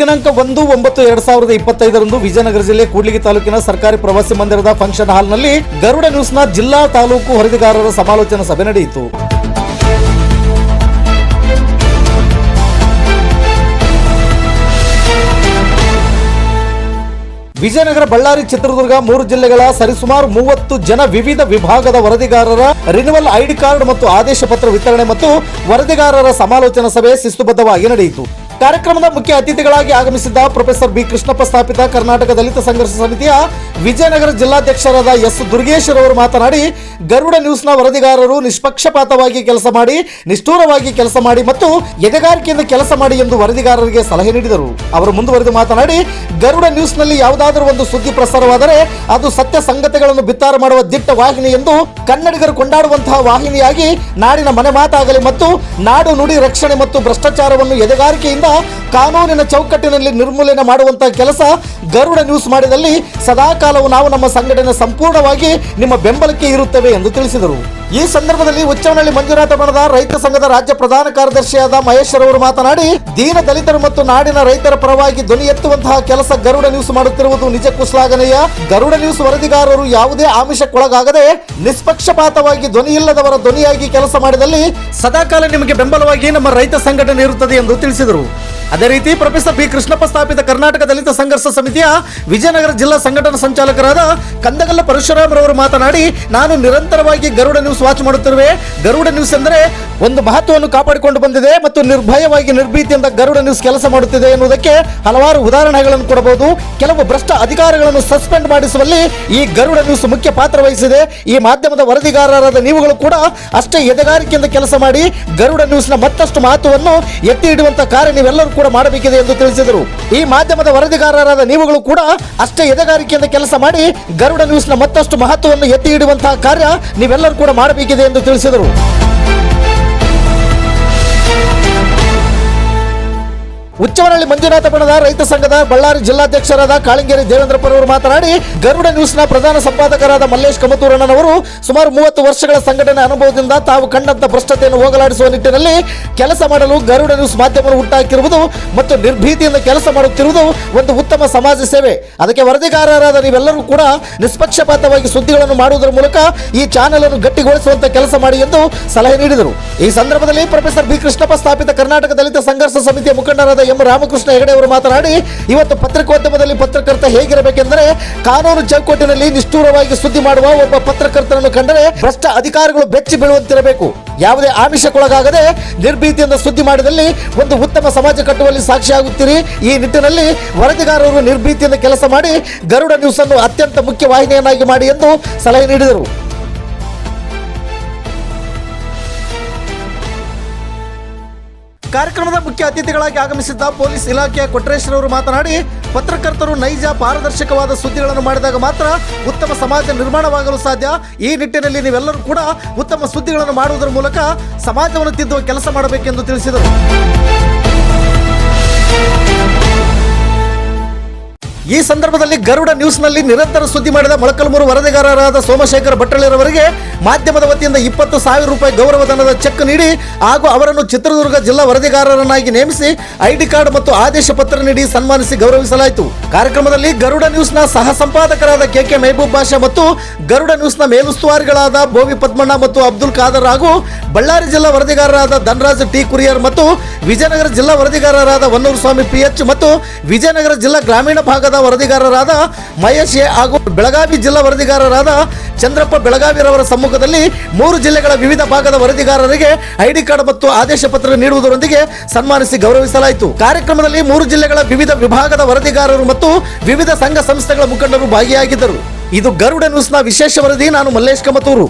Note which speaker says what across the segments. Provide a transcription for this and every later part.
Speaker 1: ದಿನಾಂಕ ಒಂದು, ಒಂಬತ್ತು, ಎರಡ್ ಸಾವಿರದ ಇಪ್ಪತ್ತೈದರಂದು ವಿಜಯನಗರ ಜಿಲ್ಲೆ ಕೂಡ್ಲಿಗಿ ತಾಲೂಕಿನ ಸರ್ಕಾರಿ ಪ್ರವಾಸಿ ಮಂದಿರದ ಫಂಕ್ಷನ್ ಹಾಲ್ನಲ್ಲಿ ಗರುಡ ನ್ಯೂಸ್ನ ಜಿಲ್ಲಾ ತಾಲೂಕು ವರದಿಗಾರರ ಸಮಾಲೋಚನಾ ಸಭೆ ನಡೆಯಿತು. ವಿಜಯನಗರ ಬಳ್ಳಾರಿ, ಚಿತ್ರದುರ್ಗ ಮೂರು ಜಿಲ್ಲೆಗಳ ಸರಿಸುಮಾರು ಮೂವತ್ತು ಜನ ವಿವಿಧ ವಿಭಾಗದ ವರದಿಗಾರರ ರಿನಿವಲ್ ಐಡಿ ಕಾರ್ಡ್ ಮತ್ತು ಆದೇಶ ಪತ್ರ ವಿತರಣೆ ಮತ್ತು ವರದಿಗಾರರ ಸಮಾಲೋಚನಾ ಸಭೆ ಶಿಸ್ತುಬದ್ಧವಾಗಿ ನಡೆಯಿತು. ಕಾರ್ಯಕ್ರಮದ ಮುಖ್ಯ ಅತಿಥಿಗಳಾಗಿ ಆಗಮಿಸಿದ್ದ ಪ್ರೊಫೆಸರ್ ಬಿ ಕೃಷ್ಣಪ್ಪ ಸ್ಥಾಪಿತ ಕರ್ನಾಟಕ ದಲಿತ ಸಂಘರ್ಷ ಸಮಿತಿಯ ವಿಜಯನಗರ ಜಿಲ್ಲಾಧ್ಯಕ್ಷರಾದ ಎಸ್ ದುರ್ಗೇಶ್ ಅವರು ಮಾತನಾಡಿ, ಗರುಡ ನ್ಯೂಸ್ನ ವರದಿಗಾರರು ನಿಷ್ಪಕ್ಷಪಾತವಾಗಿ ಕೆಲಸ ಮಾಡಿ, ನಿಷ್ಠೂರವಾಗಿ ಕೆಲಸ ಮಾಡಿ ಮತ್ತು ಎದೆಗಾರಿಕೆಯಿಂದ ಕೆಲಸ ಮಾಡಿ ಎಂದು ವರದಿಗಾರರಿಗೆ ಸಲಹೆ ನೀಡಿದರು. ಅವರು ಮುಂದುವರೆದು ಮಾತನಾಡಿ, ಗರುಡ ನ್ಯೂಸ್ನಲ್ಲಿ ಯಾವುದಾದರೂ ಒಂದು ಸುದ್ದಿ ಪ್ರಸಾರವಾದರೆ ಅದು ಸತ್ಯ ಸಂಗತಿಗಳನ್ನು ಬಿತ್ತಾರ ಮಾಡುವ ದಿಟ್ಟ ವಾಹಿನಿ ಎಂದು ಕನ್ನಡಿಗರು ಕೊಂಡಾಡುವಂತಹ ವಾಹಿನಿಯಾಗಿ ನಾಡಿನ ಮನೆ ಮಾತಾಗಲಿ ಮತ್ತು ನಾಡು ನುಡಿ ರಕ್ಷಣೆ ಮತ್ತು ಭ್ರಷ್ಟಾಚಾರವನ್ನು ಎದೆಗಾರಿಕೆಯಿಂದ ಕಾನೂನಿನ ಚೌಕಟ್ಟಿನಲ್ಲಿ ನಿರ್ಮೂಲನೆ ಮಾಡುವಂತಹ ಕೆಲಸ ಗರುಡ ನ್ಯೂಸ್ ಮಾಡಿದಲ್ಲಿ ಸದಾಕಾಲವು ನಾವು ನಮ್ಮ ಸಂಘಟನೆ ಸಂಪೂರ್ಣವಾಗಿ ನಿಮ್ಮ ಬೆಂಬಲಕ್ಕೆ ಇರುತ್ತೇವೆ ಎಂದು ತಿಳಿಸಿದರು. ಈ ಸಂದರ್ಭದಲ್ಲಿ ಉಚ್ಚವನಹಳ್ಳಿ ಮಂಜುನಾಥ ಬಣದ ರೈತ ಸಂಘದ ರಾಜ್ಯ ಪ್ರಧಾನ ಕಾರ್ಯದರ್ಶಿಯಾದ ಮಹೇಶ್ ರವರು ಮಾತನಾಡಿ, ದೀನ ದಲಿತರು ಮತ್ತು ನಾಡಿನ ರೈತರ ಪರವಾಗಿ ಧ್ವನಿ ಎತ್ತುವಂತಹ ಕೆಲಸ ಗರುಡ ನ್ಯೂಸ್ ಮಾಡುತ್ತಿರುವುದು ನಿಜಕ್ಕೂ ಶ್ಲಾಘನೀಯ ಗರುಡ ನ್ಯೂಸ್ ವರದಿಗಾರರು ಯಾವುದೇ ಆಮಿಷಕ್ಕೊಳಗಾಗದೆ, ನಿಷ್ಪಕ್ಷಪಾತವಾಗಿ ಧ್ವನಿ ಇಲ್ಲದವರ ಧ್ವನಿಯಾಗಿ ಕೆಲಸ ಮಾಡಿದಲ್ಲಿ ಸದಾಕಾಲ ನಿಮಗೆ ಬೆಂಬಲವಾಗಿ ನಮ್ಮ ರೈತ ಸಂಘಟನೆ ಇರುತ್ತದೆ ಎಂದು ತಿಳಿಸಿದರು. ಅದೇ ರೀತಿ ಪ್ರೊಫೆಸರ್ ಬಿ ಕೃಷ್ಣಪ್ಪ ಸ್ಥಾಪಿತ ಕರ್ನಾಟಕ ದಲಿತ ಸಂಘರ್ಷ ಸಮಿತಿಯ ವಿಜಯನಗರ ಜಿಲ್ಲಾ ಸಂಘಟನಾ ಸಂಚಾಲಕರಾದ ಕಂದಗಲ್ಲ ಪರಶುರಾಮರವರು ಮಾತನಾಡಿ, ನಾನು ನಿರಂತರವಾಗಿ ಗರುಡ ನ್ಯೂಸ್ ವಾಚ್ ಮಾಡುತ್ತಿರುವೆ. ಗರುಡ ನ್ಯೂಸ್ ಎಂದರೆ ಒಂದು ಮಹತ್ವವನ್ನು ಕಾಪಾಡಿಕೊಂಡು ಬಂದಿದೆ ಮತ್ತು ನಿರ್ಭಯವಾಗಿ ನಿರ್ಭೀತಿಯಿಂದ ಗರುಡ ನ್ಯೂಸ್ ಕೆಲಸ ಮಾಡುತ್ತಿದೆ ಎನ್ನುವುದಕ್ಕೆ ಹಲವಾರು ಉದಾಹರಣೆಗಳನ್ನು ಕೊಡಬಹುದು. ಕೆಲವು ಭ್ರಷ್ಟ ಅಧಿಕಾರಿಗಳನ್ನು ಸಸ್ಪೆಂಡ್ ಮಾಡಿಸುವಲ್ಲಿ ಈ ಗರುಡ ನ್ಯೂಸ್ ಮುಖ್ಯ ಪಾತ್ರ ವಹಿಸಿದೆ. ಈ ಮಾಧ್ಯಮದ ವರದಿಗಾರರಾದ ನೀವುಗಳು ಕೂಡ ಅಷ್ಟೇ ಎದೆಗಾರಿಕೆಯಿಂದ ಕೆಲಸ ಮಾಡಿ ಗರುಡ ನ್ಯೂಸ್ನ ಮತ್ತಷ್ಟು ಮಹತ್ವವನ್ನು ಎತ್ತಿ ಇಡುವಂತಹ ಕಾರ್ಯ ನೀವೆಲ್ಲರೂ ಕೂಡ ಮಾಡಬೇಕಿದೆ ಎಂದು ತಿಳಿಸಿದರು. ಈ ಮಾಧ್ಯಮದ ವರದಿಗಾರರಾದ ನೀವುಗಳು ಕೂಡ ಅಷ್ಟೇ ಎದೆಗಾರಿಕೆಯಿಂದ ಕೆಲಸ ಮಾಡಿ ಗರುಡ ನ್ಯೂಸ್ನ ಮತ್ತಷ್ಟು ಮಹತ್ವವನ್ನು ಎತ್ತಿ ಇಡುವಂತಹ ಕಾರ್ಯ ನೀವೆಲ್ಲರೂ ಕೂಡ ಮಾಡಬೇಕಿದೆ ಎಂದು ತಿಳಿಸಿದರು. ಉಚ್ಚವನಹಳ್ಳಿ ಮಂಜುನಾಥ ಬಣದ ರೈತ ಸಂಘದ ಬಳ್ಳಾರಿ ಜಿಲ್ಲಾಧ್ಯಕ್ಷರಾದ ಕಾಳಿಂಗೇರಿ ದೇವೇಂದ್ರಪ್ಪರವರು ಮಾತನಾಡಿ, ಗರುಡ ನ್ಯೂಸ್ನ ಪ್ರಧಾನ ಸಂಪಾದಕರಾದ ಮಲ್ಲೇಶ್ ಕಮತೂರಣ್ಣನವರು ಸುಮಾರು ಮೂವತ್ತು ವರ್ಷಗಳ ಸಂಘಟನೆ ಅನುಭವದಿಂದ ತಾವು ಕಂಡಂತ ಭ್ರಷ್ಟತೆಯನ್ನು ಹೋಗಲಾಡಿಸುವ ನಿಟ್ಟಿನಲ್ಲಿ ಕೆಲಸ ಮಾಡಲು ಗರುಡ ನ್ಯೂಸ್ ಮಾಧ್ಯಮವನ್ನು ಹುಟ್ಟಾಕಿರುವುದು ಮತ್ತು ನಿರ್ಭೀತಿಯಿಂದ ಕೆಲಸ ಮಾಡುತ್ತಿರುವುದು ಒಂದು ಉತ್ತಮ ಸಮಾಜ ಸೇವೆ. ಅದಕ್ಕೆ ವರದಿಗಾರರಾದ ನೀವೆಲ್ಲರೂ ಕೂಡ ನಿಷ್ಪಕ್ಷಪಾತವಾಗಿ ಸುದ್ದಿಗಳನ್ನು ಮಾಡುವುದರ ಮೂಲಕ ಈ ಚಾನೆಲ್ ಅನ್ನು ಗಟ್ಟಿಗೊಳಿಸುವಂತ ಕೆಲಸ ಮಾಡಿ ಎಂದು ಸಲಹೆ ನೀಡಿದರು. ಈ ಸಂದರ್ಭದಲ್ಲಿ ಪ್ರೊಫೆಸರ್ ಬಿ ಕೃಷ್ಣಪ್ಪ ಸ್ಥಾಪಿತ ಕರ್ನಾಟಕ ದಲಿತ ಸಂಘರ್ಷ ಸಮಿತಿಯ ಮುಖಂಡರಾದ ಎಂ ರಾಮಕೃಷ್ಣ ಹೆಗಡೆ ಅವರು ಮಾತನಾಡಿ, ಇವತ್ತು ಪತ್ರಿಕೋದ್ಯಮದಲ್ಲಿ ಪತ್ರಕರ್ತ ಹೇಗಿರಬೇಕೆಂದರೆ, ಕಾನೂನು ಚೌಕಟ್ಟಿನಲ್ಲಿ ನಿಷ್ಠೂರವಾಗಿ ಸುದ್ದಿ ಮಾಡುವ ಒಬ್ಬ ಪತ್ರಕರ್ತನನ್ನು ಕಂಡರೆ ಭ್ರಷ್ಟ ಅಧಿಕಾರಿಗಳು ಬೆಚ್ಚಿ ಬೀಳುವಂತಿರಬೇಕು. ಯಾವುದೇ ಆಮಿಷಕ್ಕೊಳಗಾಗದೆ ನಿರ್ಭೀತಿಯಿಂದ ಸುದ್ದಿ ಮಾಡಿದಲ್ಲಿ ಒಂದು ಉತ್ತಮ ಸಮಾಜ ಕಟ್ಟುವಲ್ಲಿ ಸಾಕ್ಷಿಯಾಗುತ್ತೀರಿ. ಈ ನಿಟ್ಟಿನಲ್ಲಿ ವರದಿಗಾರರು ನಿರ್ಭೀತಿಯಿಂದ ಕೆಲಸ ಮಾಡಿ ಗರುಡ ನ್ಯೂಸ್ ಅನ್ನು ಅತ್ಯಂತ ಮುಖ್ಯ ವಾಹಿನಿಯನ್ನಾಗಿ ಮಾಡಿ ಎಂದು ಸಲಹೆ ನೀಡಿದರು. ಕಾರ್ಯಕ್ರಮದ ಮುಖ್ಯ ಅತಿಥಿಗಳಾಗಿ ಆಗಮಿಸಿದ್ದ ಪೊಲೀಸ್ ಇಲಾಖೆಯ ಕೊಟ್ರೇಶ್ವರವರು ಮಾತನಾಡಿ, ಪತ್ರಕರ್ತರು ನೈಜ ಪಾರದರ್ಶಕವಾದ ಸುದ್ದಿಗಳನ್ನು ಮಾಡಿದಾಗ ಮಾತ್ರ ಉತ್ತಮ ಸಮಾಜ ನಿರ್ಮಾಣವಾಗಲು ಸಾಧ್ಯ. ಈ ನಿಟ್ಟಿನಲ್ಲಿ ನೀವೆಲ್ಲರೂ ಕೂಡ ಉತ್ತಮ ಸುದ್ದಿಗಳನ್ನು ಮಾಡುವುದರ ಮೂಲಕ ಸಮಾಜವನ್ನು ತಿದ್ದುವ ಕೆಲಸ ಮಾಡಬೇಕೆಂದು ತಿಳಿಸಿದರು. ಈ ಸಂದರ್ಭದಲ್ಲಿ ಗರುಡ ನ್ಯೂಸ್ನಲ್ಲಿ ನಿರಂತರ ಸುದ್ದಿ ಮಾಡಿದ ಮೊಳಕಲ್ಮೂರು ವರದಿಗಾರರಾದ ಸೋಮಶೇಖರ ಭಟ್ಟಳಿರವರಿಗೆ ಮಾಧ್ಯಮದ ವತಿಯಿಂದ ಇಪ್ಪತ್ತು ಸಾವಿರ ರೂಪಾಯಿ ಗೌರವಧನದ ಚೆಕ್ ನೀಡಿ ಹಾಗೂ ಅವರನ್ನು ಚಿತ್ರದುರ್ಗ ಜಿಲ್ಲಾ ವರದಿಗಾರರನ್ನಾಗಿ ನೇಮಿಸಿ ಐಡಿ ಕಾರ್ಡ್ ಮತ್ತು ಆದೇಶ ಪತ್ರ ನೀಡಿ ಸನ್ಮಾನಿಸಿ ಗೌರವಿಸಲಾಯಿತು. ಕಾರ್ಯಕ್ರಮದಲ್ಲಿ ಗರುಡ ನ್ಯೂಸ್ನ ಸಹ ಸಂಪಾದಕರಾದ ಕೆ ಕೆ ಮೆಹಬೂಬ್ ಬಾಷಾ ಮತ್ತು ಗರುಡ ನ್ಯೂಸ್ನ ಮೇಲುಸ್ತುವಾರಿಗಳಾದ ಬೋವಿ ಪದ್ಮಣ್ಣ ಮತ್ತು ಅಬ್ದುಲ್ ಖಾದರ್ ಹಾಗೂ ಬಳ್ಳಾರಿ ಜಿಲ್ಲಾ ವರದಿಗಾರರಾದ ಧನರಾಜ್ ಟಿ ಕುರಿಯರ್ ಮತ್ತು ವಿಜಯನಗರ ಜಿಲ್ಲಾ ವರದಿಗಾರರಾದ ವನ್ನೂರು ಸ್ವಾಮಿ ಪಿ ಎಚ್ ಮತ್ತು ವಿಜಯನಗರ ಜಿಲ್ಲಾ ಗ್ರಾಮೀಣ ಭಾಗದ ವರದಿಗಾರರಾದ ಮಹೇಶ್ ಎ ಹಾಗೂ ಬೆಳಗಾವಿ ಜಿಲ್ಲಾ ವರದಿಗಾರರಾದ ಚಂದ್ರಪ್ಪ ಬೆಳಗಾವಿರವರ ಸಮ್ಮುಖದಲ್ಲಿ ಮೂರು ಜಿಲ್ಲೆಗಳ ವಿವಿಧ ಭಾಗದ ವರದಿಗಾರರಿಗೆ ಐಡಿ ಕಾರ್ಡ್ ಮತ್ತು ಆದೇಶ ಪತ್ರ ನೀಡುವುದರೊಂದಿಗೆ ಸನ್ಮಾನಿಸಿ ಗೌರವಿಸಲಾಯಿತು. ಕಾರ್ಯಕ್ರಮದಲ್ಲಿ ಮೂರು ಜಿಲ್ಲೆಗಳ ವಿವಿಧ ವಿಭಾಗದ ವರದಿಗಾರರು ಮತ್ತು ವಿವಿಧ ಸಂಘ ಸಂಸ್ಥೆಗಳ ಮುಖಂಡರು ಭಾಗಿಯಾಗಿದ್ದರು. ಇದು ಗರುಡ ನ್ಯೂಸ್ನ ವಿಶೇಷ ವರದಿ. ನಾನು ಮಲ್ಲೇಶ್ ಕಮತೂರು.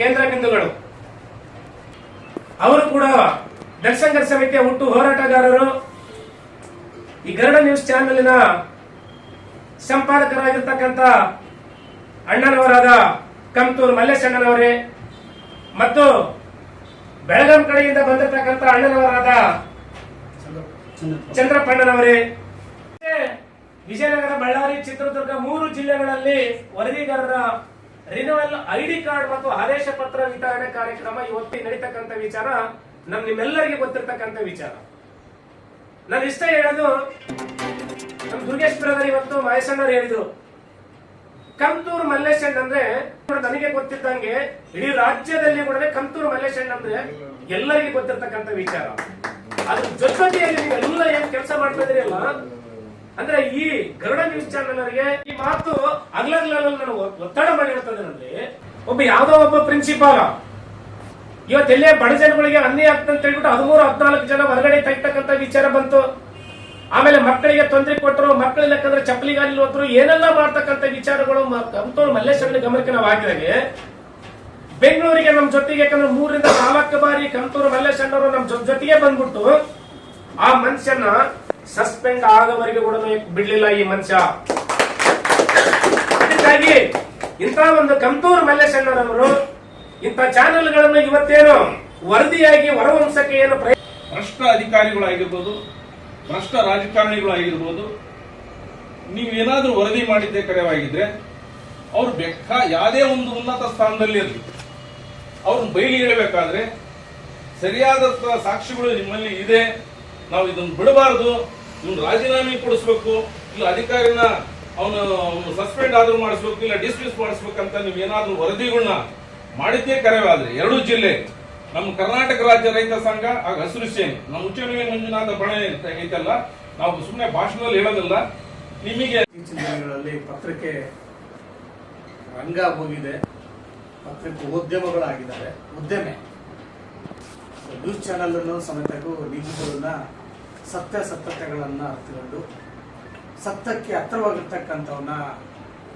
Speaker 2: ಕೇಂದ್ರ ಬಿಂದುಗಳು. ಅವರು ಕೂಡ ಜನಸಂಘರ್ಷ ಸಮಿತಿಯ ಹುಟ್ಟು ಹೋರಾಟಗಾರರು. ಈ ಗರುಡ ನ್ಯೂಸ್ ಚಾನೆಲ್ನ ಸಂಪಾದಕರಾಗಿರ್ತಕ್ಕಂಥ ಅಣ್ಣನವರಾದ ಕಂತೂರು ಮಲ್ಲೇಶ್ ಅಣ್ಣನವರೇ ಮತ್ತು ಬೆಳಗಾಂ ಕಡೆಯಿಂದ ಬಂದಿರತಕ್ಕಂತ ಅಣ್ಣನವರಾದ ಚಂದ್ರಪ್ಪಣ್ಣನವರೇ. ವಿಜಯನಗರ, ಬಳ್ಳಾರಿ, ಚಿತ್ರದುರ್ಗ ಮೂರು ಜಿಲ್ಲೆಗಳಲ್ಲಿ ವರದಿಗಾರರ ರಿನ್ಯೂವಲ್ ಐಡಿ ಕಾರ್ಡ್ ಮತ್ತು ಆದೇಶ ಪತ್ರ ವಿತರಣೆ ಕಾರ್ಯಕ್ರಮ ಇವತ್ತು ನಡೀತಕ್ಕಂಥ ವಿಚಾರ, ನಮ್ ನಿಮ್ಮೆಲ್ಲರಿಗೆ ಗೊತ್ತಿರ್ತಕ್ಕಂಥ ವಿಚಾರ. ನಾನು ಇಷ್ಟ ಹೇಳೋದು, ನಮ್ ದುರ್ಗೇಶ್ ಬ್ರದರ್ ಇವತ್ತು ಮಹೇಶಣ್ಣ ಹೇಳಿದ್ರು ಕಂತೂರು ಮಲ್ಲೇಶಣ್ಣ ಅಂದ್ರೆ ನನಗೆ ಗೊತ್ತಿದ್ದಂಗೆ ಇಡೀ ರಾಜ್ಯದಲ್ಲಿ ಕೂಡ ಕಂತೂರು ಮಲ್ಲೇಶಣ್ಣ ಅಂದ್ರೆ ಎಲ್ಲರಿಗೂ ಗೊತ್ತಿರ್ತಕ್ಕಂಥ ವಿಚಾರ. ಅದ್ರ ಜೊತೆಯಲ್ಲಿ ನೀವೆಲ್ಲ ಏನ್ ಕೆಲಸ ಮಾಡ್ತಾ ಇದೀರಲ್ಲ ಅಂದ್ರೆ ಈ ಗರುಡ ನ್ಯೂಸ್ ಚಾನೆಲ್ ಅವರಿಗೆ ಈ ಮಾತು ನಾನು ಒತ್ತಡ ಮಾಡಿರ್ತದೆ ಒಬ್ಬ ಯಾವ್ದೋ ಒಬ್ಬ ಪ್ರಿನ್ಸಿಪಾಲ ಇವತ್ತೆಲ್ಲೇ ಬಡ ಜನಗಳಿಗೆ ಅನ್ಯಾಯ ಆಗ್ತದೆ ಅಂತ ಹೇಳ್ಬಿಟ್ಟು ಹದಿಮೂರು, ಹದಿನಾಲ್ಕು ಜನ ಹೊರಗಡೆ ತೆಗ್ತಕ್ಕಂತ ವಿಚಾರ ಬಂತು. ಆಮೇಲೆ ಮಕ್ಕಳಿಗೆ ತೊಂದರೆ ಕೊಟ್ಟರು, ಮಕ್ಕಳ ಲೆಕ್ಕಂದ್ರೆ ಚಪ್ಪಲಿಗಾಲಿ ಹೋದ್ರು, ಏನೆಲ್ಲ ಮಾಡ್ತಕ್ಕಂಥ ವಿಚಾರಗಳು ಕಂತೂರು ಮಲ್ಲೇಶ್ವರನ ಗಮನಕ್ಕೆ ನಾವು ಹಾಕಿದಾಗೆ. ಬೆಂಗಳೂರಿಗೆ ನಮ್ಮ ಜೊತೆಗೆ, ಯಾಕಂದ್ರೆ ಮೂರರಿಂದ ನಾಲ್ಕು ಬಾರಿ ಕಂತೂರು ಮಲ್ಲೇಶಣ್ಣವರು ನಮ್ಮ ಜೊತೆಗೆ ಬಂದ್ಬಿಟ್ಟು ಆ ಮನುಷ್ಯನ ಸಸ್ಪೆಂಡ್ ಆಗೋವರೆಗೆ ಕೂಡ ಬಿಡ್ಲಿಲ್ಲ ಈ ಮನುಷ್ಯ. ಅದಕ್ಕಾಗಿ ಇಂಥ ಒಂದು ಕಂತೂರು ಮಲ್ಲೇಶಣ್ಣನವರು ಇಂಥ ಚಾನೆಲ್ಗಳನ್ನು ಇವತ್ತೇನು ವರದಿಯಾಗಿ ಹೊರವಂಶಕ್ಕೆ ಏನು ಪ್ರಯತ್ನ
Speaker 3: ಭ್ರಷ್ಟ ಅಧಿಕಾರಿಗಳಾಗಿರ್ಬೋದು, ಭ್ರಷ್ಟ ರಾಜಕಾರಣಿಗಳಾಗಿರ್ಬೋದು ನೀವೇನಾದ್ರೂ ವರದಿ ಮಾಡಿದ್ದೇ ಕರೆವಾಗಿದ್ರೆ, ಅವ್ರು ಬೆಕ್ಕ ಯಾವುದೇ ಒಂದು ಉನ್ನತ ಸ್ಥಾನದಲ್ಲಿ ಇರಲಿ. ಅವ್ರನ್ನ ಬಯಲಿ ಹೇಳಬೇಕಾದ್ರೆ ಸರಿಯಾದ ಸಾಕ್ಷಿಗಳು ನಿಮ್ಮಲ್ಲಿ ಇದೆ. ನಾವು ಇದನ್ನು ಬಿಡಬಾರದು, ಇವನು ರಾಜೀನಾಮೆ ಕೊಡಿಸ್ಬೇಕು, ಇಲ್ಲ ಅಧಿಕಾರಿನ ಅವನು ಅವನು ಸಸ್ಪೆಂಡ್ ಆದ್ರೂ ಮಾಡಿಸ್ಬೇಕು, ಇಲ್ಲ ಡಿಸ್ಮಿಸ್ ಮಾಡಿಸ್ಬೇಕಂತ ನೀವು ಏನಾದ್ರೂ ವರದಿಗಳನ್ನ ಮಾಡಿದ್ದೇ ಕರೆವಾದ್ರೆ ಎರಡೂ ಜಿಲ್ಲೆ, ನಮ್ಮ ಕರ್ನಾಟಕ ರಾಜ್ಯ ರೈತ ಸಂಘ ಹಾಗೆ ಹಸಿರು ಸೇನೆ. ನಮ್ಮ ಉಚ್ಚನವಿ ಮಂಜುನಾಥ ಬಣ ಐತಲ್ಲ, ನಾವು ಸುಮ್ಮನೆ ಭಾಷಣದಲ್ಲಿ ಹೇಳೋದಿಲ್ಲ, ನಿಮಗೆ
Speaker 4: ಇತ್ತೀಚಿನ ಪತ್ರಿಕೆ ರಂಗ ಹೋಗಿದೆ, ಪತ್ರಿಕೆ ಉದ್ಯಮಗಳಾಗಿದ್ದಾರೆ, ಉದ್ಯಮೆ. ನ್ಯೂಸ್ ಚಾನೆಲ್ ಅನ್ನು ಸಮೇತಕ್ಕೂ ನೀತಿಗಳನ್ನ ಸತ್ಯಾಸತ್ಯತೆಗಳನ್ನ ಅರ್ಥಕೊಂಡು ಸತ್ಯಕ್ಕೆ ಹತ್ತಿರವಾಗಿರ್ತಕ್ಕಂಥವನ್ನ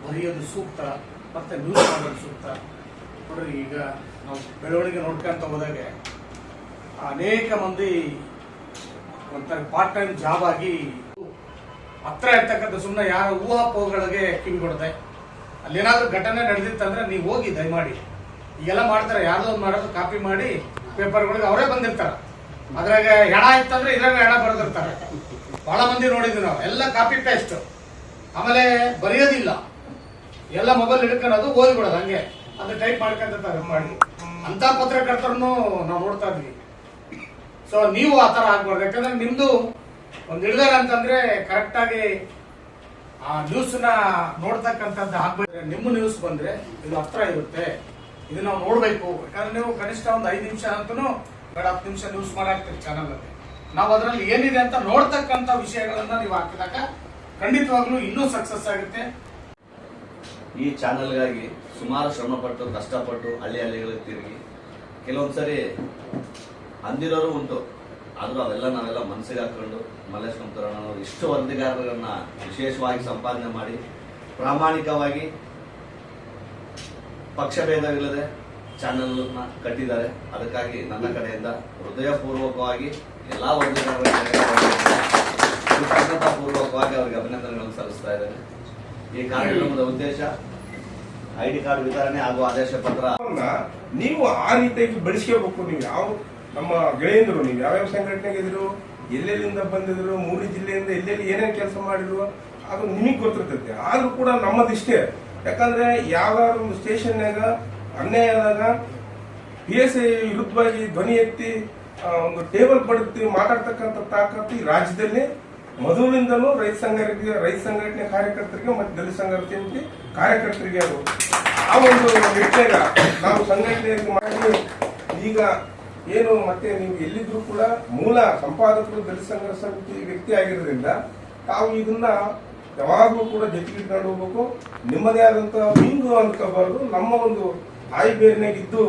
Speaker 4: ಬರೆಯೋದು ಸೂಕ್ತ, ಮತ್ತೆ ನ್ಯೂಸ್ ಮಾಡೋದು ಸೂಕ್ತ. ನೋಡ್ರಿ, ಈಗ ನಾವು ಬೆಳವಣಿಗೆ ನೋಡ್ಕೊಂತ ಹೋದಾಗೆ ಅನೇಕ ಮಂದಿ ಒಂಥರ ಪಾರ್ಟ್ ಟೈಮ್ ಜಾಬ್ ಆಗಿ ಹತ್ರ ಇರ್ತಕ್ಕಂಥ ಸುಮ್ಮನೆ ಯಾರ ಊಹಾಪೋಹಗಳಿಗೆ ಕಿವಿ ಕೊಡುತ್ತೆ ಅಲ್ಲೇನಾದ್ರೂ ಘಟನೆ ನಡೆದಿತ್ತಂದ್ರೆ ನೀವು ಹೋಗಿ ದಯಮಾಡಿ. ಈಗೆಲ್ಲ ಮಾಡ್ತಾರೆ, ಯಾರ್ದೋ ಒಂದು ಮಾಡೋದು ಕಾಪಿ ಮಾಡಿ ಪೇಪರ್ಗಳಿಗೆ ಅವರೇ ಬಂದಿರ್ತಾರೆ. ಅದ್ರಾಗ ಹೆಣ ಇತ್ತಂದ್ರೆ ಇದ್ರಾಗ ಹೆಣ ಬರೆದಿರ್ತಾರೆ. ಬಹಳ ಮಂದಿ ನೋಡಿದ್ವಿ ನಾವು. ಎಲ್ಲ ಕಾಪಿ ಪೇಸ್ಟ್ ಆಮೇಲೆ ಬರೆಯೋದಿಲ್ಲ. ಎಲ್ಲ ಮೊಬೈಲ್ ಹಿಡ್ಕೊಳ್ಳೋದು ಓದ್ಬಿಡೋದು ಹಂಗೆ. ಅದು ಟೈಪ್ ಮಾಡ್ಕೊಂತಾರೆ ಮಾಡಿ. ಅಂತ ಪತ್ರಕರ್ತರನ್ನು ನಾವು ನೋಡ್ತಾ ಇದ್ವಿ. ಸೊ ನೀವು ಆ ಥರ ಆಗ್ಬಾರ್ದು. ಯಾಕಂದ್ರೆ ನಿಮ್ದು ಒಂದು ಹಿಡಿದಾರ ಅಂತಂದ್ರೆ ಕರೆಕ್ಟ್ ಆಗಿ ಆ ನ್ಯೂಸ್ನ ನೋಡ್ತಕ್ಕಂಥದ್ದು ಆಗ್ಬೇಕು ನಿಮ್ಮ ನ್ಯೂಸ್ ಬಂದ್ರೆ ಇದು ಹತ್ರ ಇರುತ್ತೆ. ಇದು ನಾವು ನೋಡ್ಬೇಕು. ಯಾಕಂದ್ರೆ ನೀವು ಕನಿಷ್ಠ ಒಂದು ಐದು ನಿಮಿಷ ಅಂತನೂ ಬೇಡ, ಹತ್ತು ನಿಮಿಷ ನ್ಯೂಸ್ ಚಾನಲ್ ಅಲ್ಲಿ. ನಾವು ಅದರಲ್ಲಿ ಏನಿದೆ ಅಂತ ನೋಡ್ತಕ್ಕಂಥ ವಿಷಯಗಳನ್ನ ನೀವು ಹಾಕಿದಾಗ ಖಂಡಿತವಾಗ್ಲೂ ಇನ್ನೂ ಸಕ್ಸಸ್ ಆಗುತ್ತೆ.
Speaker 5: ಈ ಚಾನಲ್ಗಾಗಿ ಸುಮಾರು ಶ್ರಮಪಟ್ಟು, ಕಷ್ಟಪಟ್ಟು ಹಳ್ಳಿ ಹಳ್ಳಿಗಳಿಗೆ ತಿರುಗಿ, ಕೆಲವೊಂದ್ಸರಿ ಅಂದಿರೋರು ಉಂಟು. ಆದ್ರೂ ಅವೆಲ್ಲ ನಾವೆಲ್ಲ ಮನಸ್ಸಿಗೆ ಹಾಕೊಂಡು ಮಲ್ಲೇಶ್ ಕಂತರಣ್ಣನವರು ಇಷ್ಟು ವರದಿಗಾರರನ್ನ ವಿಶೇಷವಾಗಿ ಸಂಪಾದನೆ ಮಾಡಿ ಪ್ರಾಮಾಣಿಕವಾಗಿ ಪಕ್ಷಭೇದವಿಲ್ಲದೆ ಚಾನೆಲ್ನ ಕಟ್ಟಿದ್ದಾರೆ. ಅದಕ್ಕಾಗಿ ನನ್ನ ಕಡೆಯಿಂದ ಹೃದಯಪೂರ್ವಕವಾಗಿ ಎಲ್ಲಾ ವರದಿಗಾರರ ಕೃತಜ್ಞತಾಪೂರ್ವಕವಾಗಿ ಅವರಿಗೆ ಅಭಿನಂದನೆಗಳನ್ನು ಸಲ್ಲಿಸ್ತಾ ಇದ್ದೇನೆ. ಈ ಕಾರ್ಯಕ್ರಮದ ಉದ್ದೇಶ ಐಡಿ ಕಾರ್ಡ್ ವಿತರಣೆ ಹಾಗೂ ಆದೇಶ ಪತ್ರ.
Speaker 6: ನೀವು ಆ ರೀತಿಯಾಗಿ ಬೆಳೆಸ್ಕೋಬೇಕು. ನೀವು ಯಾವ ನಮ್ಮ ಗೆಳೆಯಂದರು, ನೀವು ಯಾವ್ಯಾವ ಸಂಘಟನೆಗೆ ಇದ್ರು ಎಲ್ಲೆಲ್ಲಿಂದ ಬಂದಿದ್ರು, ಮೂರು ಜಿಲ್ಲೆಯಿಂದ ಎಲ್ಲೆಲ್ಲಿ ಏನೇನು ಕೆಲಸ ಮಾಡಿದ್ರು, ಅದು ನಿಮಗೆ ಗೊತ್ತಿರ್ತೈತೆ. ಆದ್ರೂ ಕೂಡ ನಮ್ಮದಿಷ್ಟೇ. ಯಾಕಂದ್ರೆ ಯಾವ್ದಾದ್ರು ಒಂದು ಸ್ಟೇಷನ್ಯಾಗ ಅನ್ಯಾಯ ಆದಾಗ ಪಿ ಎಸ್ ಐ ವಿರುದ್ಧವಾಗಿ ಧ್ವನಿ ಎತ್ತಿ ಒಂದು ಟೇಬಲ್ ಪಡೆದು ಮಾತಾಡ್ತಕ್ಕಂಥ ತಾಕತ್ತು ಈ ರಾಜ್ಯದಲ್ಲಿ. ಮೊದಲಿಂದಲೂ ರೈತ ಸಂಘಟನೆಗೆ, ರೈತ ಸಂಘಟನೆ ಕಾರ್ಯಕರ್ತರಿಗೆ ಮತ್ತು ದಲಿತ ಸಂಘಟನೆ ಕಾರ್ಯಕರ್ತರಿಗೆ ಅದು. ಆ ಒಂದು ನಿಟ್ಟಿನಾಗ ನಾವು ಸಂಘಟನೆಯಲ್ಲಿ ಮಾಡಿ ಈಗ ಏನು ಮತ್ತೆ ನೀವು ಎಲ್ಲಿದ್ರೂ ಕೂಡ ಮೂಲ ಸಂಪಾದಕರು ದಲಿತ ಸಂಘರ್ಷ ಸಮಿತಿ ವ್ಯಕ್ತಿ ಆಗಿರೋದ್ರಿಂದ ತಾವು ಇದನ್ನ ಯಾವಾಗಲೂ ಕೂಡ ಜೊತೆಗಿಟ್ಕೊಂಡು ಹೋಗ್ಬೇಕು. ನಿಮ್ಮದೇ ಆದಂತ ಅಂತ ಬರೋದು ನಮ್ಮ ಒಂದು ತಾಯಿ ಬೇರಿನಾಗ ಇದ್ದು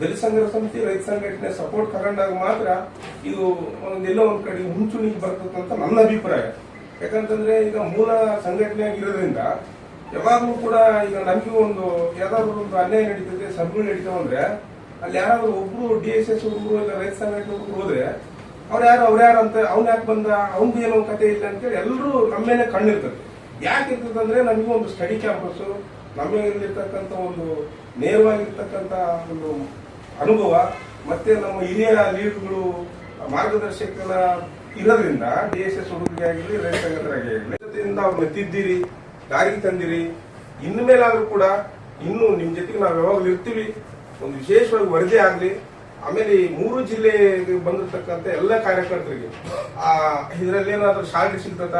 Speaker 6: ದಲಿತ ಸಂಘರ್ಷ ಸಮಿತಿ, ರೈತ ಸಂಘಟನೆ ಸಪೋರ್ಟ್ ತಗೊಂಡಾಗ ಮಾತ್ರ ಇದು ಒಂದೆಲ್ಲೋ ಒಂದ್ ಕಡೆ ಮುಂಚೂಣಿಗೆ ಬರ್ತದೆ ಅಂತ ನನ್ನ ಅಭಿಪ್ರಾಯ. ಯಾಕಂತಂದ್ರೆ ಈಗ ಮೂಲ ಸಂಘಟನೆ ಆಗಿರೋದ್ರಿಂದ ಯಾವಾಗಲೂ ಕೂಡ ಈಗ ನಮಗೂ ಒಂದು ಯಾವ್ದಾದ್ರು ಒಂದು ಅನ್ಯಾಯ ನಡೀತದೆ ಸಭೆಗಳು ನಡೀತಾವ ಅಂದ್ರೆ ಅಲ್ಲಿ ಯಾರಾದ್ರೂ ಒಬ್ರು ಡಿ ಎಸ್ ಎಸ್ ಒಬ್ರು ಇಲ್ಲ ರೈತ ಸಂಘಟನೆ ಒಬ್ರು ಹೋದ್ರೆ ಅವ್ರು ಯಾರು ಅವ್ರು ಯಾರು ಅಂತ ಅವ್ನ ಯಾಕೆ ಬಂದ ಅವ್ನ್ದು ಏನೋ ಕತೆ ಇಲ್ಲ ಅಂತೇಳಿ ಎಲ್ಲರೂ ನಮ್ಮೇನೆ ಕಣ್ಣಿರ್ತದೆ. ಯಾಕೆ ಇರ್ತದಂದ್ರೆ ನಮಗೂ ಒಂದು ಸ್ಟಡಿ ಕ್ಯಾಂಪಸ್ ನಮಗಿರ್ತಕ್ಕಂಥ ಒಂದು ನೇರವಾಗಿರ್ತಕ್ಕಂಥ ಒಂದು ಅನುಭವ, ಮತ್ತೆ ನಮ್ಮ ಹಿರಿಯ ಲೀಡ್ಗಳು, ಮಾರ್ಗದರ್ಶಕರ ಇರೋದ್ರಿಂದ ಡಿ ಎಸ್ ಎಸ್ ಹುಡುಗರಿಗೆ ಆಗಿರಲಿ ರೈತ ಸಂಘಟನೆಗೆ ಆಗಿರಲಿ ಜೊತೆಯಿಂದ ಅವ್ರನ್ನ ತಿದ್ದಿರಿ ದಾರಿಗೆ ತಂದಿರಿ, ಇನ್ನು ಮೇಲಾದ್ರೂ ಕೂಡ ಇನ್ನು ನಿಮ್ಮ ಜೊತೆಗೆ ನಾವು ಯಾವಾಗಲೂ ಇರ್ತೀವಿ. ಒಂದು ವಿಶೇಷವಾಗಿ ವರದಿ ಆಗಲಿ, ಆಮೇಲೆ ಈ ಮೂರು ಜಿಲ್ಲೆಗೆ ಬಂದಿರತಕ್ಕಂಥ ಎಲ್ಲ ಕಾರ್ಯಕರ್ತರಿಗೆ, ಆ, ಇದರಲ್ಲಿ ಏನಾದರೂ ಶಾಲೆ ಸಿಗ್ತದ?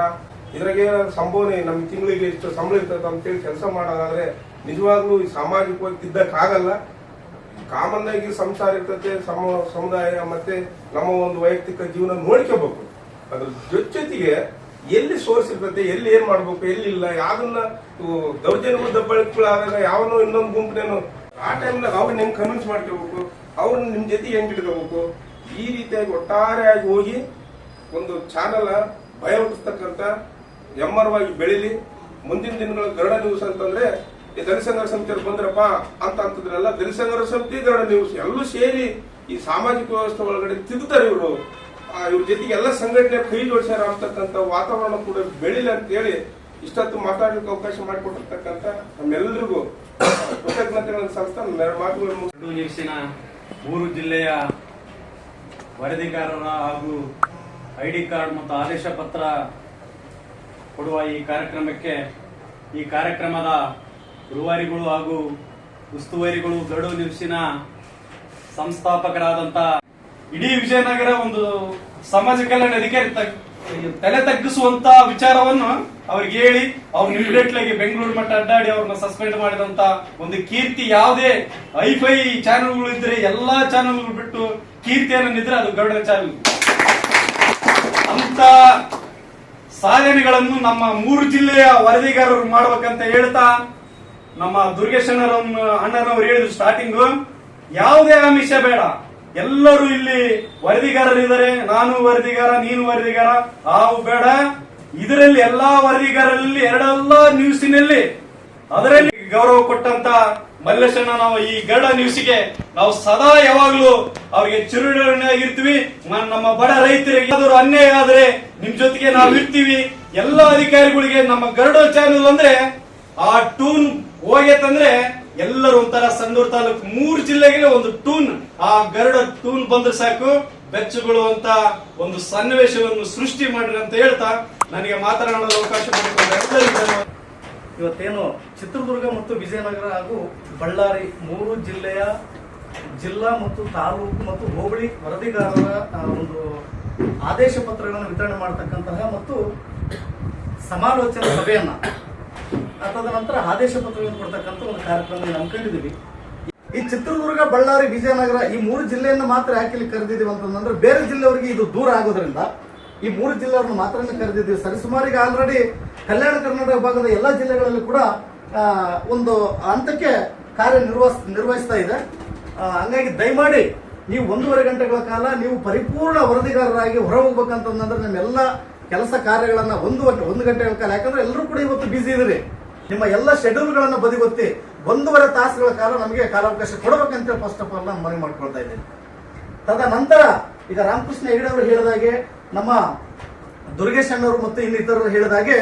Speaker 6: ಇದ್ರಾಗ ಏನಾದ್ರು ಸಂಭವನೆ ನಮ್ ತಿಂಗಳಿಗೆ ಇಷ್ಟು ಸಂಬಳ ಇರ್ತದ ಅಂತೇಳಿ ಕೆಲಸ ಮಾಡೋದಾದ್ರೆ ನಿಜವಾಗ್ಲೂ ಈ ಸಾಮಾಜಿಕವಾಗಿ ತಿದ್ದಕ್ಕಾಗಲ್ಲ. ಕಾಮನ್ ಆಗಿ ಸಂಸಾರ ಇರ್ತದೆ, ಸಮ, ಸಮುದಾಯ ಮತ್ತೆ ನಮ್ಮ ಒಂದು ವೈಯಕ್ತಿಕ ಜೀವನ ನೋಡ್ಕೋಬೇಕು. ಅದ್ರ ಜೊತೆ ಜೊತೆಗೆ ಎಲ್ಲಿ ಸೋರ್ಸ್ ಇರ್ತದೆ, ಎಲ್ಲಿ ಏನ್ ಮಾಡ್ಬೇಕು, ಎಲ್ಲಿ ಇಲ್ಲ, ಯಾವ್ದನ್ನ ದೌರ್ಜನ್ಯ ದಬ್ಬಳಿಕೆಗಳಾದಾಗ ಯಾವನೋ ಇನ್ನೊಂದು ಗುಂಪಿನೇನು ಆ ಟೈಮ್ನಾಗ ಅವ್ರನ್ನ ಹೆಂಗ್ ಕನ್ವಿನ್ಸ್ ಮಾಡ್ಕೋಬೇಕು ಅವ್ರನ್ನ ನಿಮ್ ಜೊತೆ ಹೆಂಗ್ ಇಟ್ಕೋಬೇಕು? ಈ ರೀತಿಯಾಗಿ ಒಟ್ಟಾರೆಯಾಗಿ ಹೋಗಿ ಒಂದು ಚಾನಲ್ ಭಯ ಹುಟ್ಟಿಸ್ತಕ್ಕಂತ ಎಮ್ಮರವಾಗಿ ಬೆಳಿಲಿ. ಮುಂದಿನ ದಿನಗಳ ಗರಡ ನ್ಯೂಸ್ ಅಂತಂದ್ರೆ, ಈ ದಲಿತ ಸಂಘರ್ಷ ಬಂದ್ರಪ್ಪ ಅಂತ ಅಂತಂದ್ರಲ್ಲ ದಲಿತ ಸಮಿತಿ ಗರಡ ನ್ಯೂಸ್ ಎಲ್ಲೂ ಸೇರಿ ಈ ಸಾಮಾಜಿಕ ವ್ಯವಸ್ಥೆ ಒಳಗಡೆ ತಿದ್ದುತ್ತಾರೆ ಇವರು. ಇವ್ರ ಜೊತೆಗೆ ಎಲ್ಲ ಸಂಘಟನೆ ಕೈ ಜೋಡಿಸ್ಯಾರ ಅಂತಕ್ಕಂಥ ವಾತಾವರಣ ಕೂಡ ಬೆಳಿಲಿ ಅಂತ ಹೇಳಿ ಇಷ್ಟೊತ್ತು ಮಾತಾಡಲಿಕ್ಕೆ ಅವಕಾಶ ಮಾಡಿಕೊಟ್ಟಿರ್ತಕ್ಕಂಥ ನಮ್ಮೆಲ್ಲರಿಗೂ ಕೃತಜ್ಞತೆಗಳನ್ನು ಸಲ್ಲಿಸ್ತಾ ಎರಡು ಮಾತುಗಳನ್ನು
Speaker 7: ನ್ಯೂಸಿನ ಮೂರು ಜಿಲ್ಲೆಯ ವರದಿಗಾರರ ಹಾಗೂ ಐ ಡಿ ಕಾರ್ಡ್ ಮತ್ತು ಆದೇಶ ಪತ್ರ ಕೊಡುವ ಈ ಕಾರ್ಯಕ್ರಮಕ್ಕೆ, ಈ ಕಾರ್ಯಕ್ರಮದ ರೂವಾರಿಗಳು ಹಾಗೂ ಉಸ್ತುವಾರಿಗಳು ಗಡು ನಿಮಿಷಿನ ಸಂಸ್ಥಾಪಕರಾದಂತ ಇಡೀ ವಿಜಯನಗರ ಒಂದು ಸಮಾಜ ಕಲ್ಯಾಣ ಅಧಿಕಾರಿ ತಲೆ ತಗ್ಗಿಸುವಂತ ವಿಚಾರವನ್ನು ಅವ್ರಿಗೆ ಹೇಳಿ, ಅವ್ರು ಇಮಿಡಿಯೇಟ್ಲಾಗಿ ಬೆಂಗಳೂರು ಮಟ್ಟ ಅಡ್ಡಾಡಿ ಅವ್ರನ್ನ ಸಸ್ಪೆಂಡ್ ಮಾಡಿದಂತ ಒಂದು ಕೀರ್ತಿ ಯಾವುದೇ ಐಫೈ ಚಾನೆಲ್ಗಳು ಇದ್ರೆ, ಎಲ್ಲಾ ಚಾನೆಲ್ಗಳು ಬಿಟ್ಟು ಕೀರ್ತಿಯನ್ನು ನಿದ್ರೆ ಅದು ಗರುಡ ಚಾನೆಲ್ ಅಂತ ಸಾಧನೆಗಳನ್ನು ನಮ್ಮ ಮೂರು ಜಿಲ್ಲೆಯ ವರದಿಗಾರರು ಮಾಡ್ಬೇಕಂತ ಹೇಳ್ತಾ ನಮ್ಮ ದುರ್ಗೇಶಣ್ಣರ ಅಣ್ಣನವರು ಹೇಳಿದ್ರು ಸ್ಟಾರ್ಟಿಂಗ್ ಯಾವುದೇ ಆಮಿಷ ಬೇಡ. ಎಲ್ಲರೂ ಇಲ್ಲಿ ವರದಿಗಾರರಿದ್ದಾರೆ. ನಾನು ವರದಿಗಾರ, ನೀನು ವರದಿಗಾರ. ಹಾವು ಬೇಡ. ಇದರಲ್ಲಿ ಎಲ್ಲಾ ವರದಿಗಾರರಲ್ಲಿ ಎರಡೆಲ್ಲ ನ್ಯೂಸಿನಲ್ಲಿ ಅದರಲ್ಲಿ ಗೌರವ ಕೊಟ್ಟಂತ ಮಲ್ಲೇಶಣ್ಣ ನಾವು ಈ ಗರಡ ನ್ಯೂಸ್ಗೆ ನಾವು ಸದಾ ಯಾವಾಗ್ಲೂ ಅವ್ರಿಗೆ ಚಿರುಣಾಗಿರ್ತೀವಿ ಮ- ನಮ್ಮ ಬಡ ರೈತರಿಗೆ ಯಾವ್ದಾದ್ರು ಅನ್ಯಾಯ ಆದ್ರೆ ನಿಮ್ ಜೊತೆಗೆ ನಾವು ಇರ್ತೀವಿ. ಎಲ್ಲ ಅಧಿಕಾರಿಗಳಿಗೆ ನಮ್ಮ ಗರಡ ಚಾನೆಲ್ ಅಂದ್ರೆ, ಆ ಟೂನ್ ಹೋಗೈತಂದ್ರೆ ಎಲ್ಲರೂ ಒಂಥರ ಸಂದೂರ್ ತಾಲೂಕು ಮೂರು ಜಿಲ್ಲೆಗೆ ಒಂದು ಟೂನ್. ಆ ಗರಡ ಟೂನ್ ಬಂದ್ರೆ ಸಾಕು. ಬೆಚ್ಚಗಳು ಅಂತ ಒಂದು ಸನ್ನಿವೇಶವನ್ನು ಸೃಷ್ಟಿ ಮಾಡಿರಿ ಅಂತ ಹೇಳ್ತಾ ನನಗೆ ಮಾತನಾಡಲು ಅವಕಾಶ ಮಾಡಿಕೊಂಡು ಎಲ್ಲರಿಗೂ
Speaker 1: ಇವತ್ತೇನು ಚಿತ್ರದುರ್ಗ ಮತ್ತು ವಿಜಯನಗರ ಹಾಗೂ ಬಳ್ಳಾರಿ ಮೂರು ಜಿಲ್ಲೆಯ ಜಿಲ್ಲಾ ಮತ್ತು ತಾಲೂಕು ಮತ್ತು ಹೋಬಳಿ ವರದಿಗಾರರ ಒಂದು ಆದೇಶ ಪತ್ರಗಳನ್ನು ವಿತರಣೆ ಮಾಡತಕ್ಕಂತಹ ಮತ್ತು ಸಮಾಲೋಚನಾ ಸಭೆಯನ್ನ. ಅದಾದ ತದನಂತರ ಆದೇಶ ಪತ್ರಗಳನ್ನು ಕೊಡ್ತಕ್ಕಂಥ ಒಂದು ಕಾರ್ಯಕ್ರಮ ಹಮ್ಮಿಕೊಂಡಿದ್ದೀವಿ. ಈ ಚಿತ್ರದುರ್ಗ, ಬಳ್ಳಾರಿ, ವಿಜಯನಗರ ಈ ಮೂರು ಜಿಲ್ಲೆಯನ್ನು ಮಾತ್ರ ಯಾಕೆ ಕರೆದಿದ್ದೀವಿ ಅಂತಂದ್ರೆ ಬೇರೆ ಜಿಲ್ಲೆಯವರಿಗೆ ಇದು ದೂರ ಆಗೋದ್ರಿಂದ ಈ ಮೂರು ಜಿಲ್ಲೆಯವ್ರನ್ನ ಮಾತ್ರ ಕರೆದಿದ್ದೀವಿ ಸರಿಸುಮಾರಿಗೆ ಆಲ್ರೆಡಿ ಕಲ್ಯಾಣ ಕರ್ನಾಟಕ ಭಾಗದ ಎಲ್ಲ ಜಿಲ್ಲೆಗಳಲ್ಲಿ ಕೂಡ ಒಂದು ಹಂತಕ್ಕೆ ಕಾರ್ಯ ನಿರ್ವಹಿಸ್ ನಿರ್ವಹಿಸ್ತಾ ಇದೆ. ಹಂಗಾಗಿ ದಯಮಾಡಿ ನೀವು ಒಂದೂವರೆ ಗಂಟೆಗಳ ಕಾಲ ನೀವು ಪರಿಪೂರ್ಣ ವರದಿಗಾರರಾಗಿ ಹೊರ ಹೋಗ್ಬೇಕಂತಂದ್ರೆ ನಿಮ್ಮೆಲ್ಲ ಕೆಲಸ ಕಾರ್ಯಗಳನ್ನು ಒಂದು ಒಂದು ಗಂಟೆಗಳ ಕಾಲ, ಯಾಕಂದ್ರೆ ಎಲ್ಲರೂ ಕೂಡ ಇವತ್ತು ಬ್ಯುಸಿ ಇದ್ರಿ. ನಿಮ್ಮ ಎಲ್ಲ ಶೆಡ್ಯೂಲ್ಗಳನ್ನ ಬದಿಗೊತ್ತಿ ಒಂದೂವರೆ ತಾಸುಗಳ ಕಾಲ ನಮಗೆ ಕಾಲಾವಕಾಶ ಕೊಡಬೇಕಂತೇಳಿ ಫಸ್ಟ್ ಆಫ್ ಆಲ್ ನಾನು ಮನವಿ ಮಾಡ್ಕೊಳ್ತಾ ಇದ್ದೀನಿ. ತದನಂತರ ಈಗ ರಾಮಕೃಷ್ಣ ಹೆಗಡೆ ಅವರು ಹೇಳಿದಾಗೆ, ನಮ್ಮ ದುರ್ಗೇಶ್ ಅಣ್ಣವರು ಮತ್ತು ಇನ್ನಿತರರು ಹೇಳಿದಾಗೆ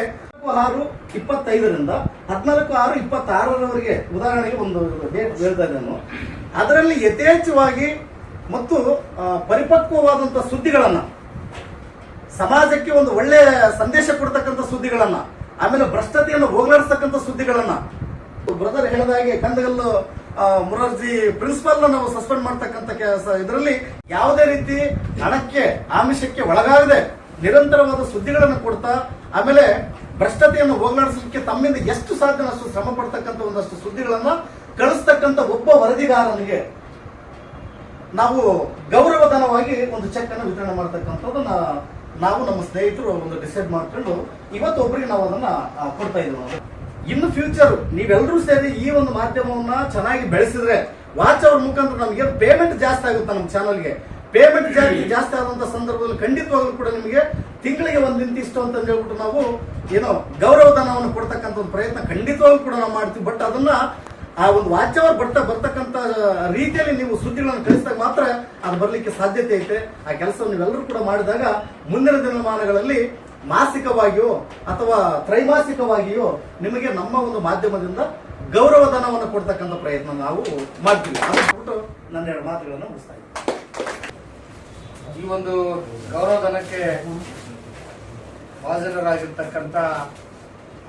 Speaker 1: ಆರು ಇಪ್ಪತ್ತೈದರಿಂದ ಹದಿನಾಲ್ಕು ಆರು ಇಪ್ಪತ್ತಾರರವರೆಗೆ ಉದಾಹರಣೆಗೆ ಒಂದು ಡೇಟ್ ಹೇಳ್ತಾ ನಾನು. ಅದರಲ್ಲಿ ಯಥೇಚ್ಛವಾಗಿ ಮತ್ತು ಪರಿಪಕ್ವವಾದಂಥ ಸುದ್ದಿಗಳನ್ನ, ಸಮಾಜಕ್ಕೆ ಒಂದು ಒಳ್ಳೆಯ ಸಂದೇಶ ಕೊಡ್ತಕ್ಕಂಥ ಸುದ್ದಿಗಳನ್ನ, ಆಮೇಲೆ ಭ್ರಷ್ಟತೆಯನ್ನು ಹೋಗಲಾಡಿಸ್ತಕ್ಕಂಥ ಸುದ್ದಿಗಳನ್ನ. ಬ್ರದರ್ ಹೇಳಿದ ಹಾಗೆ ಕಂದಗಲ್ಲು ಮುರಾರ್ಜಿ ಪ್ರಿನ್ಸಿಪಲ್ ನಾವು ಸಸ್ಪೆಂಡ್ ಮಾಡ್ತಕ್ಕಂಥ ಇದರಲ್ಲಿ ಯಾವುದೇ ರೀತಿ ಹಣಕ್ಕೆ, ಆಮಿಷಕ್ಕೆ ಒಳಗಾಗದೆ ನಿರಂತರವಾದ ಸುದ್ದಿಗಳನ್ನು ಕೊಡ್ತಾ, ಆಮೇಲೆ ಭ್ರಷ್ಟತೆಯನ್ನು ಹೋಗಲಾಡಿಸಲಿಕ್ಕೆ ತಮ್ಮಿಂದ ಎಷ್ಟು ಸಾಧ್ಯ ಅಷ್ಟು ಶ್ರಮ ಪಡ್ತಕ್ಕಂಥ ಒಂದಷ್ಟು ಸುದ್ದಿಗಳನ್ನು ಕಳಿಸ್ತಕ್ಕಂಥ ಒಬ್ಬ ವರದಿಗಾರನಿಗೆ ನಾವು ಗೌರವಧನವಾಗಿ ಒಂದು ಚೆಕ್ ಅನ್ನು ವಿತರಣೆ ಮಾಡ್ತಕ್ಕಂಥದ್ದನ್ನ ನಾವು ನಮ್ಮ ಸ್ನೇಹಿತರು ಒಂದು ಡಿಸೈಡ್ ಮಾಡ್ಕೊಂಡು ಇವತ್ತು ಒಬ್ಬರಿಗೆ ನಾವು ಅದನ್ನ ಕೊಡ್ತಾ ಇದ್ದೀವಿ. ಇನ್ನು ಫ್ಯೂಚರ್ ನೀವೆಲ್ಲರೂ ಸೇರಿ ಈ ಒಂದು ಮಾಧ್ಯಮವನ್ನ ಚೆನ್ನಾಗಿ ಬೆಳೆಸಿದ್ರೆ ವಾಚ್ ಅವ್ರ ಮುಖಾಂತರ ನಮಗೆ ಪೇಮೆಂಟ್ ಜಾಸ್ತಿ ಆಗುತ್ತೆ ನಮ್ಮ ಚಾನಲ್ಗೆ ಪೇಮೆಂಟ್ ಜಾಸ್ತಿ ಜಾಸ್ತಿ ಆದಂತ ಸಂದರ್ಭದಲ್ಲಿ ಖಂಡಿತವಾಗ್ಲೂ ಕೂಡ ನಿಮಗೆ ತಿಂಗಳಿಗೆ ಒಂದು ಇಂತಿಷ್ಟು ಅಂತ ಹೇಳ್ಬಿಟ್ಟು ನಾವು ಏನೋ ಗೌರವಧನವನ್ನು ಕೊಡ್ತಕ್ಕಂಥ ಒಂದು ಪ್ರಯತ್ನ ಖಂಡಿತವಾಗ್ಲೂ ಕೂಡ ನಾವು ಮಾಡ್ತೀವಿ. ಬಟ್ ಅದನ್ನ ಆ ಒಂದು ವಾಚ್ಯವರು ಬರ್ತಾ ಬರ್ತಕ್ಕಂಥ ರೀತಿಯಲ್ಲಿ ನೀವು ಸುದ್ದಿಗಳನ್ನು ಕಳಿಸಿದಾಗ ಮಾತ್ರ ಅದು ಬರ್ಲಿಕ್ಕೆ ಸಾಧ್ಯತೆ ಐತೆ. ಆ ಕೆಲಸವನ್ನು ನೀವೆಲ್ಲರೂ ಕೂಡ ಮಾಡಿದಾಗ ಮುಂದಿನ ದಿನಮಾನಗಳಲ್ಲಿ ಮಾಸಿಕವಾಗಿಯೋ ಅಥವಾ ತ್ರೈಮಾಸಿಕವಾಗಿಯೋ ನಿಮಗೆ ನಮ್ಮ ಒಂದು ಮಾಧ್ಯಮದಿಂದ ಗೌರವಧನವನ್ನು ಕೊಡ್ತಕ್ಕಂಥ ಪ್ರಯತ್ನ ನಾವು ಮಾಡ್ತೀವಿ. ಅದನ್ನು ಬಿಟ್ಟು ನನ್ನ ಎರಡು ಮಾತುಗಳನ್ನು ಮುಗಿಸ್ತಾ ಇದ್ದೀನಿ.
Speaker 4: ಈ ಒಂದು ಗೌರವಧನಕ್ಕೆ ಹಾಜರರಾಗಿರ್ತಕ್ಕಂಥ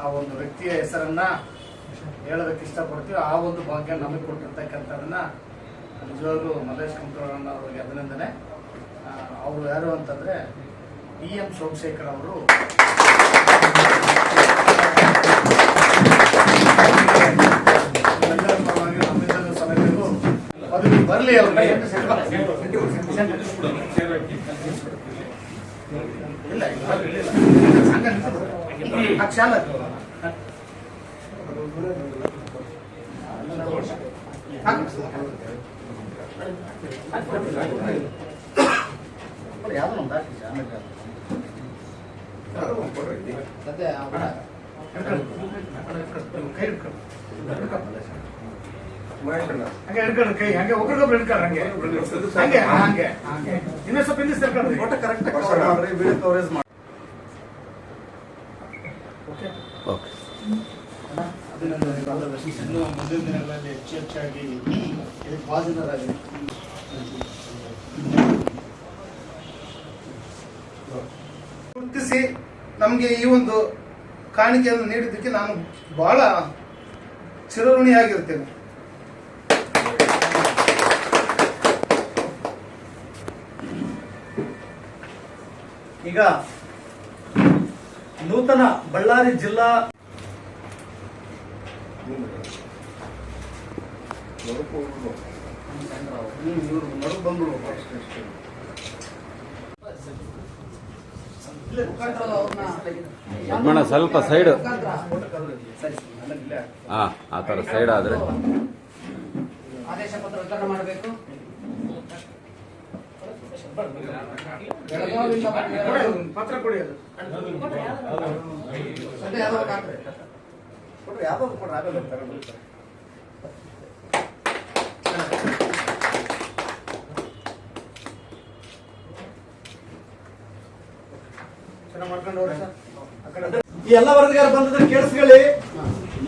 Speaker 4: ಆ ಒಂದು ವ್ಯಕ್ತಿಯ ಹೆಸರನ್ನ ಹೇಳೋದಕ್ಕೆ ಇಷ್ಟಪಡ್ತೀವಿ. ಆ ಒಂದು ಭಾಗ್ಯ ನಮಗೆ ಕೊಟ್ಟಿರ್ತಕ್ಕಂಥದನ್ನ ನಿಜವಾಗ್ಲೂ ಮಲ್ಲೇಶ್ ಕಂಕರಣ್ಣ ಅವರಿಗೆ ಅಭಿನಂದನೆ. ಅವರು ಯಾರು ಅಂತಂದ್ರೆ ಇ ಎಂ ಸೋಮಶೇಖರ್ ಅವರು. ಪರವಾಗಿ ಬರಲಿ ಅವ್ರಿಗೆ. ಇಲ್ಲ ಇಲ್ಲ, ಇಲ್ಲ. ಹಂಗ ನಿಂತ್ಕೊಳ್ಳಿ. ಆ ಕ್ಷಾಲ
Speaker 1: ಯಾವ್ದೋ ಒಂದು ಹಾಕಿ ಆಮೇಲೆ ಸದ್ಯ ಅವ್ರ
Speaker 4: ಕೈ ಹಿಡ್ಕೊಂಡು.
Speaker 6: ಮಾಡ್ಕೊಳ್ಳ.
Speaker 4: ಹಂಗೆ ಹಿಡ್ಕೊಂಡು ಕೈ ಹಂಗೆ ಒಬ್ರಿಗೊಬ್ರು ಹಿಡ್ಕೊಂಡು ಹಂಗೆ ಹಂಗೆ ಹಂಗೆ ಹಂಗೆ ಇನ್ನೂ ಸ್ವಲ್ಪ ಹಿಂದೆ ಸೇರ್ಕೊಂಡು
Speaker 1: ಫೋಟೋ ಕರೆಕ್ಟ್ ಮಾಡ್ರಿ ವಿಡಿಯೋ ಕವರೇಜ್
Speaker 4: ಮುಂದಿನ ದಿನಗಳಲ್ಲಿ ಹೆಚ್ಚು ಹೆಚ್ಚಾಗಿ ಇದಕ್ಕೆ ಗುರುತಿಸಿ ನಮಗೆ ಈ ಒಂದು ಕಾಣಿಕೆಯನ್ನು ನೀಡಿದ್ದಕ್ಕೆ ನಾನು ಬಹಳ ಚಿರಋಣಿಯಾಗಿರ್ತೇನೆ.
Speaker 1: ಈಗ ನೂತನ ಬಳ್ಳಾರಿ ಜಿಲ್ಲಾ
Speaker 8: ಯಜಮಾನ ಸ್ವಲ್ಪ ಸೈಡ್ ಹಾ ಆ ಥರ ಸೈಡ್ ಆದ್ರೆ
Speaker 9: ಆದೇಶ ಪತ್ರ ವಿತರಣೆ ಮಾಡಬೇಕು
Speaker 4: ಪತ್ರ ಕೊಡಿ ಅದು
Speaker 9: ಯಾವ್ದೋ.
Speaker 1: ಕೊಡ್ರಿ ಕೊಡ್ರಿ ಆಮೇಲೆ ತಗೊಂಡು
Speaker 4: ಚೆನ್ನಾಗಿ ಮಾಡ್ಕೊಂಡು ಹೋಗ್ರಿ ಸರ್ ಆ ಕಡೆ
Speaker 1: ಈ ಎಲ್ಲ ವರದಿಗಾರ ಬಂದಿದ್ರೆ ಕೇಳಿಸ್ಕೊಳ್ಳಿ.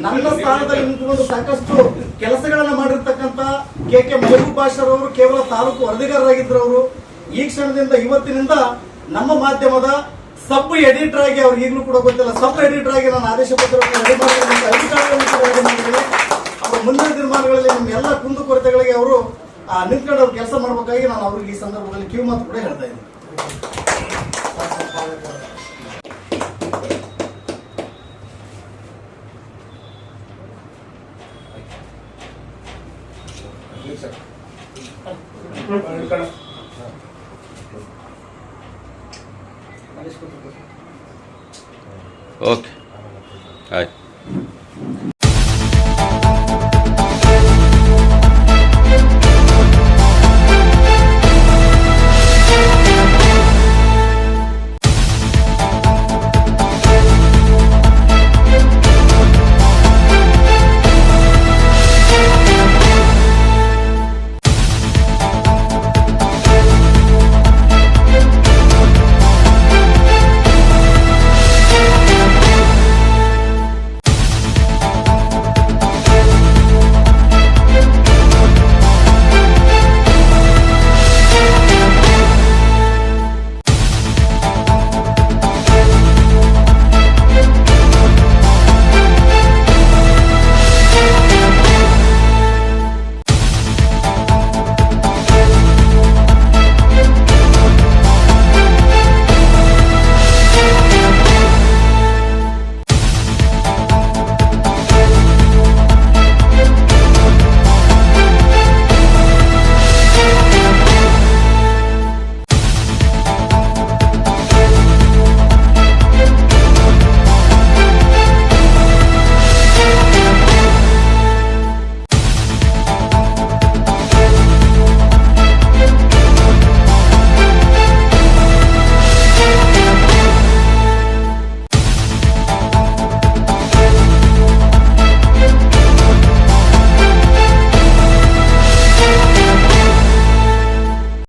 Speaker 1: ನನ್ನ ಸ್ಥಾನದಲ್ಲಿ ನಿಂತುಕೊಂಡು ಸಾಕಷ್ಟು ಕೆಲಸಗಳನ್ನ ಮಾಡಿರ್ತಕ್ಕಂತ ಕೆ ಕೆ ಮಹಬೂಬ್ ಅವರು, ಕೇವಲ ತಾಲೂಕು ವರದಿಗಾರರಾಗಿದ್ರು ಅವರು ಈ ಕ್ಷಣದಿಂದ, ಇವತ್ತಿನಿಂದ ನಮ್ಮ ಮಾಧ್ಯಮದ ಸಬ್ ಎಡಿಟರ್ ಆಗಿ ಅವ್ರಿಗೆ ಈಗಲೂ ಕೂಡ ಗೊತ್ತಿಲ್ಲ. ಸಬ್ ಎಡಿಟರ್ ಆಗಿ ನಾನು ಆದೇಶ ಪತ್ರವನ್ನು ರೆಡಿ ಮಾಡಿದ್ದೀನಿ ಮುಂದಿನ ದಿನಮಾನಗಳಲ್ಲಿ ನಿಮ್ಮ ಎಲ್ಲ ಕುಂದುಕೊರತೆಗಳಿಗೆ ಅವರು ನಿಂತ್ಕೊಂಡು ಅವ್ರು ಕೆಲಸ ಮಾಡಬೇಕಾಗಿ ನಾನು ಅವ್ರಿಗೆ ಈ ಸಂದರ್ಭದಲ್ಲಿ ಕಿವಿ ಮಾತು ಕೂಡ ಹೇಳ್ತಾ ಇದ್ದೀನಿ.